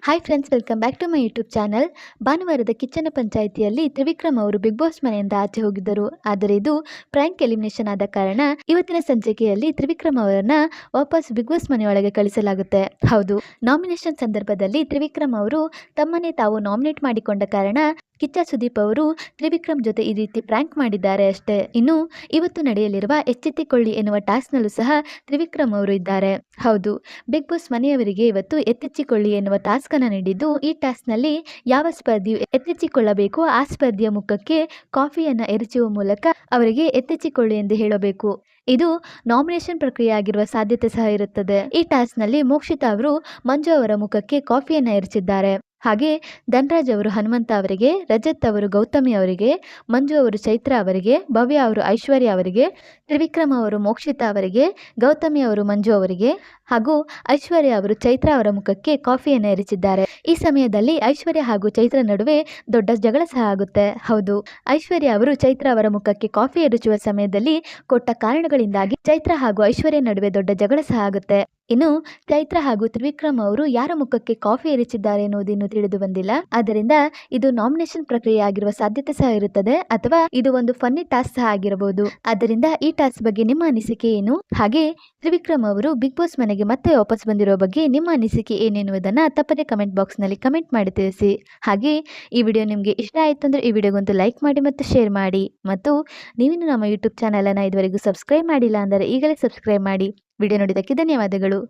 Hi friends welcome back to my YouTube channel ಭಾನುವಾರದ ಕಿಚ್ಚನ ಪಂಚಾಯಿತಿಯಲ್ಲಿ ತ್ರಿವಿಕ್ರಮ್ ಅವರು ಬಿಗ್ ಬಾಸ್ ಮನೆಯಿಂದ ಆಚೆ ಹೋಗಿದ್ದರು. ಆದರೆ ಇದು ಪ್ರ್ಯಾಂಕ್ ಎಲಿಮಿನೇಷನ್ ಆದ ಕಾರಣ ಇವತ್ತಿನ ಸಂಚಿಕೆಯಲ್ಲಿ ತ್ರಿವಿಕ್ರಮ್ ಅವರನ್ನ ವಾಪಸ್ ಬಿಗ್ ಬಾಸ್ ಮನೆಯೊಳಗೆ ಕಳಿಸಲಾಗುತ್ತೆ. ಹೌದು ನಾಮಿನೇಷನ್ ಸಂದರ್ಭದಲ್ಲಿ ತ್ರಿವಿಕ್ರಮ್ ಅವರು ತಮ್ಮನ್ನೇ ತಾವು ನಾಮಿನೇಟ್ ಮಾಡಿಕೊಂಡ ಕಾರಣ ಕಿಚ್ಚ ಸುದೀಪ್ ಅವರು ತ್ರಿವಿಕ್ರಮ್ ಜೊತೆ ಈ ರೀತಿ ಪ್ರ್ಯಾಂಕ್ ಮಾಡಿದ್ದಾರೆ ಅಷ್ಟೇ. ಇನ್ನು ಇವತ್ತು ನಡೆಯಲಿರುವ ಎಚ್ಚೆತ್ತಿಕೊಳ್ಳಿ ಎನ್ನುವ ಟಾಸ್ಕ್ನಲ್ಲೂ ಸಹ ತ್ರಿವಿಕ್ರಮ್ ಅವರು ಇದ್ದಾರೆ. ಹೌದು ಬಿಗ್ ಬಾಸ್ ಮನೆಯವರಿಗೆ ಇವತ್ತು ಎತ್ತೆಚ್ಚಿಕೊಳ್ಳಿ ಎನ್ನುವ ಟಾಸ್ಕ್ ಅನ್ನು ನೀಡಿದ್ದು, ಈ ಟಾಸ್ಕ್ನಲ್ಲಿ ಯಾವ ಸ್ಪರ್ಧಿಯು ಎತ್ತೆಚ್ಚಿಕೊಳ್ಳಬೇಕು ಆ ಸ್ಪರ್ಧಿಯ ಮುಖಕ್ಕೆ ಕಾಫಿಯನ್ನು ಎರಚುವ ಮೂಲಕ ಅವರಿಗೆ ಎತ್ತೆಚ್ಚಿಕೊಳ್ಳಿ ಎಂದು ಹೇಳಬೇಕು. ಇದು ನಾಮಿನೇಷನ್ ಪ್ರಕ್ರಿಯೆ ಆಗಿರುವ ಸಾಧ್ಯತೆ ಸಹ ಇರುತ್ತದೆ. ಈ ಟಾಸ್ಕ್ನಲ್ಲಿ ಮೋಕ್ಷಿತಾ ಅವರು ಮಂಜು ಅವರ ಮುಖಕ್ಕೆ ಕಾಫಿಯನ್ನು ಎರಚಿದ್ದಾರೆ. ಹಾಗೆ ಧನರಾಜ್ ಅವರು, ಹನುಮಂತ ಅವರಿಗೆ, ರಜತ್ ಅವರು, ಗೌತಮಿ ಅವರಿಗೆ, ಮಂಜು ಅವರು, ಚೈತ್ರ ಅವರಿಗೆ, ಭವ್ಯ ಅವರು, ಐಶ್ವರ್ಯ ಅವರಿಗೆ, ತ್ರಿವಿಕ್ರಮ ಅವರು, ಮೋಕ್ಷಿತಾ ಅವರಿಗೆ, ಗೌತಮಿ ಅವರು, ಮಂಜು ಅವರಿಗೆ ಹಾಗೂ ಐಶ್ವರ್ಯ ಅವರು, ಚೈತ್ರ ಅವರ ಮುಖಕ್ಕೆ ಕಾಫಿಯನ್ನು ಎರಚಿದ್ದಾರೆ ಈ ಸಮಯದಲ್ಲಿ ಐಶ್ವರ್ಯ ಹಾಗೂ ಚೈತ್ರ ನಡುವೆ ದೊಡ್ಡ ಜಗಳ ಸಹ ಆಗುತ್ತೆ. ಹೌದು, ಐಶ್ವರ್ಯ ಅವರು ಚೈತ್ರ ಅವರ ಮುಖಕ್ಕೆ ಕಾಫಿ ಎರಚುವ ಸಮಯದಲ್ಲಿ ಕೊಟ್ಟ ಕಾರಣಗಳಿಂದಾಗಿ ಚೈತ್ರ ಹಾಗೂ ಐಶ್ವರ್ಯ ನಡುವೆ ದೊಡ್ಡ ಜಗಳ ಸಹ ಆಗುತ್ತೆ. ಇನ್ನು ಚೈತ್ರ ಹಾಗೂ ತ್ರಿವಿಕ್ರಮ್ ಅವರು ಯಾರ ಮುಖಕ್ಕೆ ಕಾಫಿ ಎರಚಿದ್ದಾರೆ ಎನ್ನುವುದನ್ನು ತಿಳಿದು ಬಂದಿಲ್ಲ. ಆದ್ದರಿಂದ ಇದು ನಾಮಿನೇಷನ್ ಪ್ರಕ್ರಿಯೆ ಆಗಿರುವ ಸಾಧ್ಯತೆ ಸಹ ಇರುತ್ತದೆ ಅಥವಾ ಇದು ಒಂದು ಫನ್ನಿ ಟಾಸ್ಕ್ ಸಹ ಆಗಿರಬಹುದು. ಆದ್ದರಿಂದ ಈ ಟಾಸ್ಕ್ ಬಗ್ಗೆ ನಿಮ್ಮ ಅನಿಸಿಕೆ ಏನು? ಹಾಗೆ ತ್ರಿವಿಕ್ರಮ್ ಅವರು ಬಿಗ್ ಬಾಸ್ ಮನೆಗೆ ಮತ್ತೆ ವಾಪಸ್ ಬಂದಿರುವ ಬಗ್ಗೆ ನಿಮ್ಮ ಅನಿಸಿಕೆ ಏನೆನ್ನುವುದನ್ನ ತಪ್ಪದೆ ಕಮೆಂಟ್ ಬಾಕ್ಸ್ನಲ್ಲಿ ಕಮೆಂಟ್ ಮಾಡಿ ತಿಳಿಸಿ. ಹಾಗೆ ಈ ವಿಡಿಯೋ ನಿಮಗೆ ಇಷ್ಟ ಆಯಿತು ಅಂದ್ರೆ ಈ ವಿಡಿಯೋಗೊಂದು ಲೈಕ್ ಮಾಡಿ ಮತ್ತು ಶೇರ್ ಮಾಡಿ. ಮತ್ತು ನೀವಿನ್ನು ನಮ್ಮ ಯೂಟ್ಯೂಬ್ ಚಾನಲನ್ನು ಇದುವರೆಗೂ ಸಬ್ಸ್ಕ್ರೈಬ್ ಮಾಡಿಲ್ಲ ಅಂದರೆ ಈಗಲೇ ಸಬ್ಸ್ಕ್ರೈಬ್ ಮಾಡಿ. ವಿಡಿಯೋ ನೋಡಿದ್ದಕ್ಕೆ ಧನ್ಯವಾದಗಳು.